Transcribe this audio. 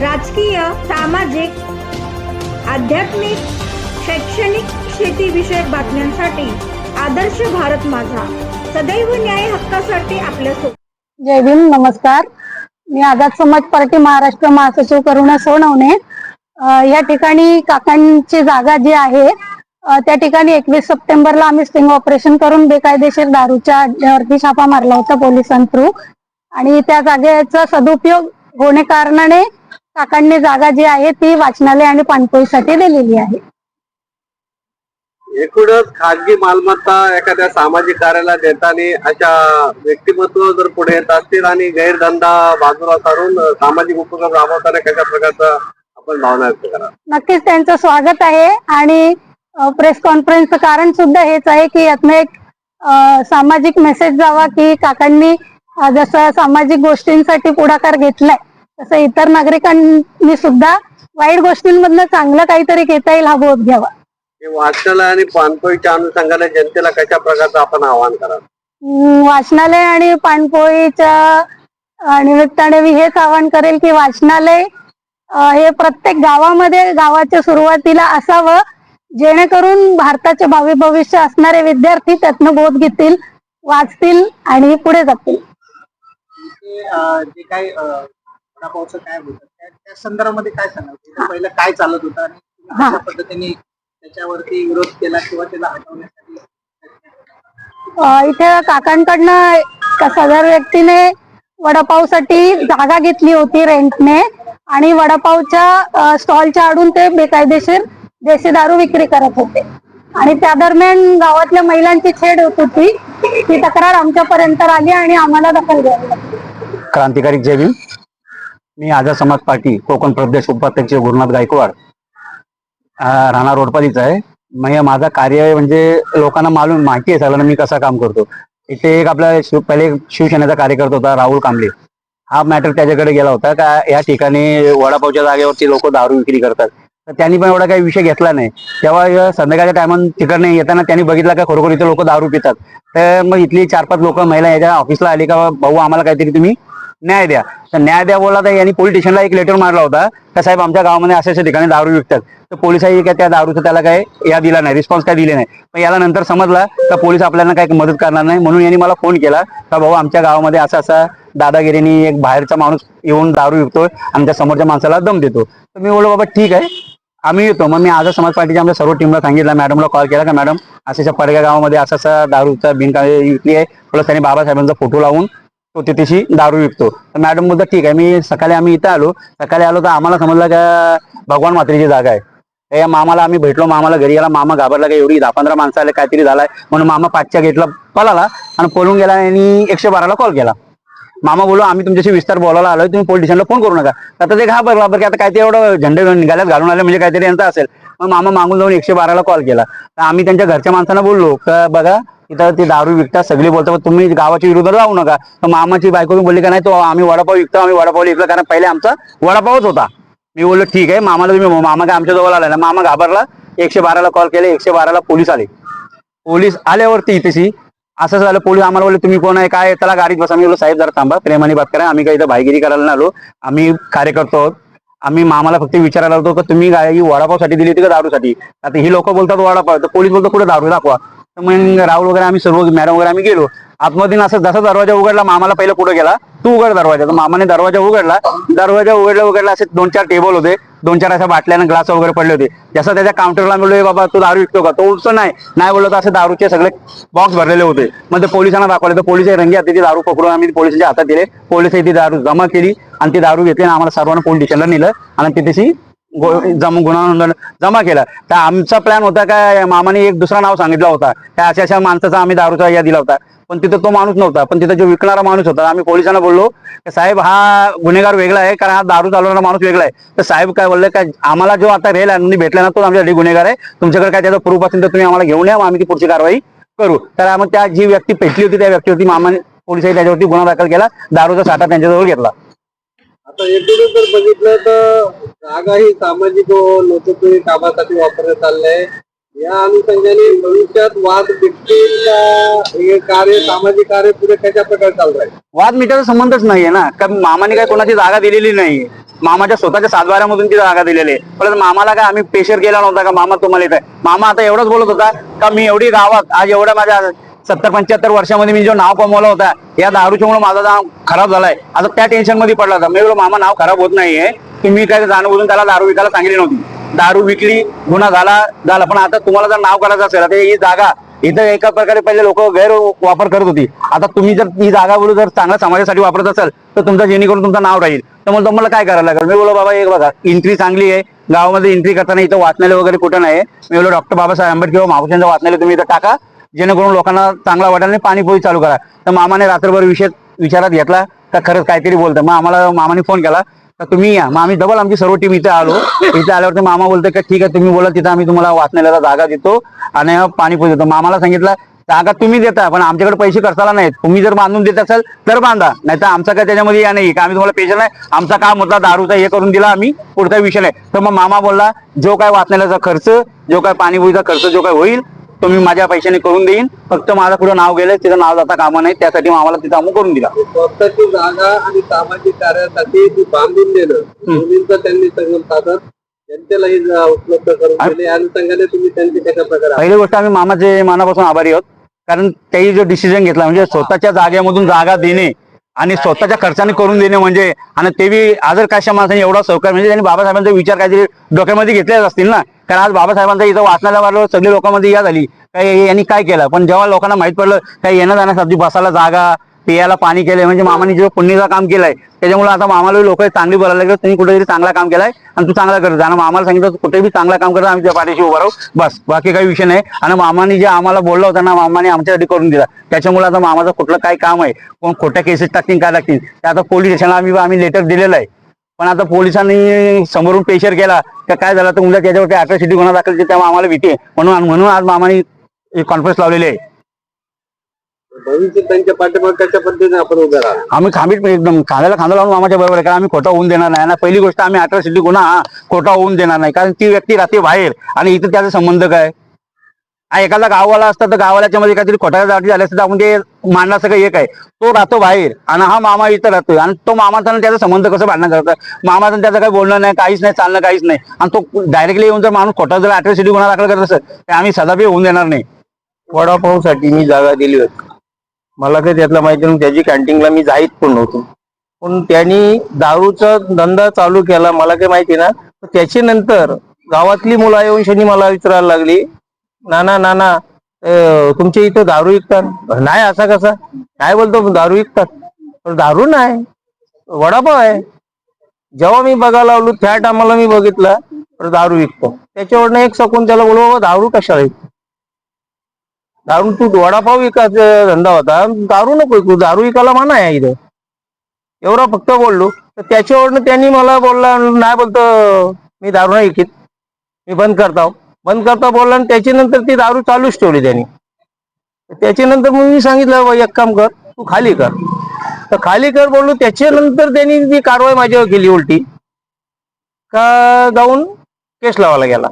राजकीय सामाजिक आध्यात्मिक शैक्षणिक शेतीविषयक बातम्यांसाठी आदर्श भारत माझा. सदैव न्याय हक्कासाठी आपल्यासोबत जय भीम नमस्कार. मी आझाद समाज पार्टी महाराष्ट्र महासचिव करुणा सोनवणे. या ठिकाणी काकांची जागा जी आहे त्या ठिकाणी एकवीस सप्टेंबरला आम्ही स्टिंग ऑपरेशन करून बेकायदेशीर दारूच्या अड्ड्यावरती छापा मारला होता पोलिसां थ्रू आणि त्या जागेचा सदुपयोग होणे कारणाने काकांनी जागा जी आहे ती वाचनालय आणि पाणपोईसाठी दिलेली आहे. एकूणच खाजगी मालमत्ता एखाद्या सामाजिक कार्याला देताना अशा व्यक्तिमत्व जर पुढे येत असतील आणि गैरधंदा बाजूला सारून सामाजिक उपक्रम राबवताना कशा प्रकारचा आपण भावना व्यक्त करा नक्कीच त्यांचं स्वागत आहे आणि प्रेस कॉन्फरन्सचं कारण सुद्धा हेच आहे की यातनं एक सामाजिक मेसेज जावा की काकांनी जसं सामाजिक गोष्टींसाठी पुढाकार घेतलाय तसं इतर नागरिकांनी सुद्धा वाईट गोष्टींमधनं चांगलं काहीतरी घेता येईल हा बोध घ्यावा. वाचनालय आणि पानपोईच्या अनुषंगाने जनतेला कशा प्रकारचं आपण आवाहन करा वाचनालय आणि पाणपोळीच्या अं, निमित्ताने मी हेच आवाहन करेल की वाचनालय हे प्रत्येक गावामध्ये गावाच्या सुरुवातीला असावं जेणेकरून भारताचे भावी भविष्य असणारे विद्यार्थी त्यातनं बोध घेतील वाचतील आणि पुढे जातील. जे काही वडापावचं काय होतं त्या त्या संदर्भामध्ये काय सांगाल? पहिलं काय चालत होतं आणि तुम्ही हा. कशा पद्धतीने त्याच्यावरती विरोध केला किंवा त्याला हटवण्यासाठी अं, इथे काकांकडनं एका सदर व्यक्तीने वडापावसाठी जागा घेतली होती रेंटने आणि वडापावच्या स्टॉलच्या आडून ते बेकायदेशीर देशी दारू विक्री करत होते. आणि त्या दरम्यान गावातल्या महिलांची छेड होत होती. ती तक्रार आमच्यापर्यंत आली आणि आम्हाला दखल घ्यावी लागली. क्रांतिकारी जय भीम. मी आझाद समाज पार्टी कोकण प्रदेश उपाध्यक्ष गुरुनाथ गायकवाड राणा रोडपालीचा आहे. म्हणजे माझा कार्य म्हणजे लोकांना मालूम माहिती आहे सगळ्यांना मी कसं काम करतो. इथे एक आपला शिव पहिले एक शिवसेनेचा कार्यकर्ता होता राहुल कांबळे. हा मॅटर त्याच्याकडे गेला होता का या ठिकाणी वडापावच्या जागेवरती लोक दारू विक्री करतात. तर त्यांनी पण एवढा काही विषय घेतला नाही. तेव्हा संध्याकाळच्या टायमात तिकडनं येताना त्यांनी बघितलं का खरोखर इथे लोक दारू पितात. तर मग इथली चार पाच लोक महिला याच्या ऑफिसला आली का भाऊ आम्हाला काहीतरी तुम्ही न्याय द्या. तर न्याय द्या बोला तर यांनी पोलीस स्टेशनला एक लेटर मारला होता. का साहेब आमच्या गावामध्ये अशा अशा ठिकाणी दारू विकतात. तर पोलिसांनी काय त्या दारूचं त्याला काय या दिला नाही रिस्पॉन्स काय दिले नाही. पण याला नंतर समजला तर पोलीस आपल्याला काही मदत करणार नाही. म्हणून यांनी मला फोन केला का भाऊ आमच्या गावामध्ये असा असा दादागिरीनी एक बाहेरचा माणूस येऊन दारू विकतोय आमच्या समोरच्या माणसाला दम देतो तर मी बोललो बाबा ठीक आहे. आम्ही येतो. मग मी आज समाज पार्टीच्या आमच्या सर्व टीमला सांगितलं मॅडमला कॉल केला का मॅडम? अशा परग्या गावामध्ये असा असा दारूचा बिनका विकली आहे. प्लस त्यांनी बाबासाहेबांचा फोटो लावून होते तिथेशी दारू विकतो. तर मॅडम बोलतात ठीक आहे मी सकाळी आम्ही इथं आलो. सकाळी आलो तर आम्हाला समजलं का भगवान मात्रेची जागा आहे. या मामाला आम्ही भेटलो मामाला घरी गेला मामा घाबरला का एवढी दहा पंधरा माणसं आले काहीतरी झालाय. म्हणून मामा पाचच्या गेटला पळाला आणि पळून गेला आणि एकशे बाराला कॉल केला. मामा बोललो आम्ही तुमच्याशी विस्तार बोलायला आलोय तुम्ही पोलीस स्टेशनला फोन करू नका. आता ते घाबरला बरं की आता काहीतरी एवढं झंडे निघाल्यात घालून आले म्हणजे काहीतरी यांचं असेल. मग मामा मागून जाऊन एकशे बाराला कॉल केला. तर आम्ही त्यांच्या घरच्या माणसांना बोललो का बघा इथं ते दारू विकतात सगळे बोलतात "पण तुम्ही गावाच्या विरोधात राहू नका. तर मामाची बायको बोलली का नाही तो आम्ही वडापाव विकतो आम्ही वडापाव विकलो कारण पहिले आमचा वडापावच होता. मी बोललो ठीक आहे मामाला तुम्ही मामा काय आमच्या जवळ आला ना मामा घाबरला एकशे बाराला कॉल केले एकशे बाराला पोलीस आले. पोलीस आल्यावरती इथेशी असं झालं पोलीस आम्हाला बोलले तुम्ही कोण आहे काय त्याला गाडीत बसा. मी बोललो साहेब जरा थांबा प्रेमाने बात करा आम्ही काही इथं भाईगिरी करायला आलो. आम्ही कार्यकर्तो आहोत. आम्ही मामाला फक्त विचारायला होतो का तुम्ही गाडी वडापावसाठी दिली होती का दारूसाठी? आता ही लोक बोलतात वडापाव तर पोलीस बोलतो कुठे दारू दाखवा? तर मग राहुल वगैरे आम्ही सर्व मॅडम वगैरे आम्ही गेलो. आतमध्ये असं जसा दरवाजा उघडला मामाला पहिला पुढे गेला. तू उघड दरवाजा. तर मामाने दरवाजा उघडला. दरवाजा उघडला उघडला असे दोन चार टेबल होते. दोन चार अशा बाटल्यानं ग्लास वगैरे पडले होते. जसं त्याच्या काउंटरला मिळलो बाबा तू दारू विकतो का? तो उठतो नाही. नाही बोललो तर असे दारूचे सगळे बॉक्स भरलेले होते. मग ते पोलिसांना दाखवले. तर पोलीस रंगी हाती ती दारू पकडून आम्ही पोलिसांच्या हातात दिले. पोलिसांनी ती दारू जमा केली आणि ती दारू घेतली आणि आम्हाला सर्वांना पोलीस स्टेशनला नेलं. आणि तिथेशी जमा गुन्हा नोंदवून जमा केला. तर आमचा प्लॅन होता काय मामाने एक दुसरा नाव सांगितलं होता. त्या अशा अशा माणसाचा आम्ही दारूचा या दिला होता. पण तिथं तो माणूस नव्हता. पण तिथं जो विकणारा माणूस होता आम्ही पोलिसांना बोललो की साहेब हा गुन्हेगार वेगळा आहे कारण हा दारू चालवणारा माणूस वेगळा आहे. तर साहेब काय बोलले काय आम्हाला जो आता रेल आणि भेटला ना तो आमच्यासाठी गुन्हेगार आहे. तुमच्याकडे काय त्याचा प्रूफ असेल तर तुम्ही आम्हाला घेऊन या आम्ही ती पुढची कारवाई करू. तर मग त्या जी व्यक्ती पेटली होती त्या व्यक्तीवरती मामाने पोलिसांनी त्याच्यावरती गुन्हा दाखल केला दारूचा साठा त्यांच्याजवळ घेतला. आता एकूणच जर बघितलं तर जागा ही सामाजिक व लोकप्रिय कामासाठी वापरण्यात चाललंय या अनुषंगाने भविष्यात वाद मिटतील का? हे कार्य सामाजिक कार्य पुढे कशा प्रकारे चालू आहे वाद मिटायचा संबंधच नाहीये ना. कारण मामाने काय कोणाची जागा दिलेली नाही. मामाच्या स्वतःच्या सातबाऱ्यामधून ती जागा दिलेली आहे. परत मामाला काय आम्ही प्रेशर केला नव्हता का? मामा तुम्हाला येत मामा आता एवढंच बोलत होता का मी एवढी गावात आज एवढ्या माझ्या सत्तर पंच्याहत्तर वर्षामध्ये मी जो नाव कमवला होता या दारूच्यामुळे माझा नाव खराब झालाय. आता त्या टेन्शनमध्ये पडला होता. मी बोललो, मामा नाव खराब होत नाहीये. की मी काय जाणून बोलून त्याला दारू विकायला सांगितली नव्हती. दारू विकली गुन्हा झाला झाला. पण आता तुम्हाला जर नाव करायचं असेल आता ही जागा इथं एका प्रकारे पहिले लोक गैर वापर करत होती. आता तुम्ही जर ही जागा बोलू जर चांगल्या समाजासाठी वापरत असाल तर तुमचं जेणेकरून तुमचं नाव राहील. तर मग तुम्हाला काय करायला लागेल? मी बोलो बाबा एक बघा एंट्री चांगली आहे. गावामध्ये एंट्री करताना इथं वाचनालय वगैरे कुठं नाही मी बोलो डॉक्टर बाबासाहेब आंबेडकर किंवा महापुरुषांचं वाचनालय तुम्ही इथं टाका. जेणेकरून लोकांना चांगला वाटेल आणि पाणीपोळी चालू करा. तर मामाने रात्रभर विषय विचारात घेतला का खरंच काहीतरी बोलतं. मग आम्हाला मामाने फोन केला तर तुम्ही या. मग आम्ही डबल आमची सर्व टीम इथे आलो. इथे आल्यावरती मामा बोलतो का ठीक आहे तुम्ही बोला तिथं आम्ही तुम्हाला वाचण्याला जागा देतो आणि पाणीपोळी देतो. मामाला सांगितलं जागा तुम्ही देता पण आमच्याकडे पैसे खर्चाला नाहीत. तुम्ही जर बांधून देत असाल तर बांधा. नाही तर आमचा काय त्याच्यामध्ये या नाही. का आम्ही तुम्हाला पेशल नाही? आमचा काम होता दारूचा हे करून दिला आम्ही. पुढचा विषय नाही. तर मग मामा बोलला जो काय वाचण्याचा खर्च जो काय पाणीपुरीचा खर्च जो काय होईल तो मी माझ्या पैशाने करून देईन. फक्त माझं पुढे नाव गेलं तिथं नाव जाता कामा नाही त्यासाठी आम्हाला तिथं आम्ही करून दिला. स्वतःची जागा आणि सामाजिक कार्यासाठी ती बांधून देणं. त्यांनी जनतेलाही जा- उपलब्ध करून दिले. या अनुषंगाने तुम्ही त्यांची कशा प्रकारे पहिली गोष्ट आम्ही मामाचे मनापासून आभारी आहोत. कारण त्यांनी जो डिसिजन घेतला म्हणजे स्वतःच्या जागेमधून जागा देणे आणि स्वतःच्या खर्चाने करून देणे म्हणजे आणि ते बी आदर काशा माणसाने एवढा सहकार म्हणजे त्यांनी बाबासाहेबांचा विचार काहीतरी डोक्यामध्ये घेतलेच असतील ना? कारण आज बाबासाहेबांचा इथं वाचनाला वाढलो सगळी लोकांमध्ये या झाली काय यांनी काय केलं? पण जेव्हा लोकांना माहीत पडलं काय येणं जाण्यासाठी बसायला जागा पियाला पाणी केलंय म्हणजे मामाने जे पुण्यचं काम केलंय त्याच्यामुळे आता मामाला लोक चांगली बोलायला लागले तुम्ही कुठेतरी चांगला काम केलाय आणि तू चांगला करत आणि मामाला सांगितलं कुठे बी चांगला काम करत आम्ही त्या पाठीशी उभा राहू. बस बाकी काही विषय नाही. आणि मामाने जे आम्हाला बोलला होता ना मामाने आमच्यासाठी करून दिला. त्याच्यामुळे आता मामाचं कुठलं काय काम आहे? कोण खोट्या केसेस टाकतील काय टाकतील? ते आता पोलीस स्टेशनला आम्ही आम्ही लेटर दिलेलं आहे. पण आता पोलिसांनी समोरून प्रेशर केला तर काय झालं? तर उद्या त्याच्यावरती अट्रॉसिटी गुन्हा दाखल तेव्हा आम्हाला भीती म्हणून म्हणून आज मामाने कॉन्फरन्स लावलेली आहे. त्यांच्या पाठीमागे कशा पद्धतीने आपण उभे राहा? आम्ही खांबीत एकदम खांद्याला खांदा लावून मामाच्या बरोबर आहे कारण आम्ही खोटा होऊन देणार नाही. ना पहिली गोष्ट आम्ही अट्रॉसिटी गुन्हा हा खोटा होऊन देणार नाही. कारण ती व्यक्ती राहते बाहेर आणि इथं त्याचा संबंध काय? एखादा गाववाला असता तर गावाल्याच्या मध्ये काहीतरी खोटा जाती झाल्या असतं तर आपण ते मांडणं सगळं एक आहे. तो राहतो बाहेर आणि हा मामा इथं राहतोय आणि तो मामाचा त्याचा संबंध कसं बांधणं करतात मामाचं त्याचं काही बोलणं नाही काहीच नाही चालणं काहीच नाही. आणि तो डायरेक्टली येऊन जर माणूस खोटा जर अट्रॉसिटी गुन्हा दाखल करत असेल तर आम्ही सदापी होऊन देणार नाही. वडापावसाठी मी जागा दिली होती. मला काही त्यातलं माहिती नाही त्याची कॅन्टीनला मी जाईत पण नव्हतो. पण त्यांनी दारूचा धंदा चालू केला मला काही माहिती ना. तर त्याच्यानंतर गावातली मुलं येऊन शनी मला विचारायला लागली नाना नाना तुमच्या इथं दारू विकतात? नाही असा कसा? काय बोलतो दारू विकतात? पण दारू नाही. वडापाव आहे. जेव्हा मी बघायला लावलो त्या टायमाला मी बघितलं तर दारू विकतो. त्याच्यावरनं एक सकून त्याला बोलू बाबा दारू कशाला विकतो? दारू तू वडापाव विकायचा धंदा होता. दारू नको तू. दारू विकायला माना आहे इथं. एवढा फक्त बोललो. तर त्याच्यावरनं त्यांनी मला बोलला नाही बोलतो मी दारू नाही विकित. मी बंद करताव बंद करता बोलला आणि त्याच्यानंतर ती दारू चालूच ठेवली त्यांनी. त्याच्यानंतर मग मी सांगितलं "बाबा, एक काम कर तू खाली कर. तर खाली कर बोललो. त्याच्यानंतर त्यांनी ती कारवाई माझ्यावर केली उलटी. का जाऊन केस लावायला गेला.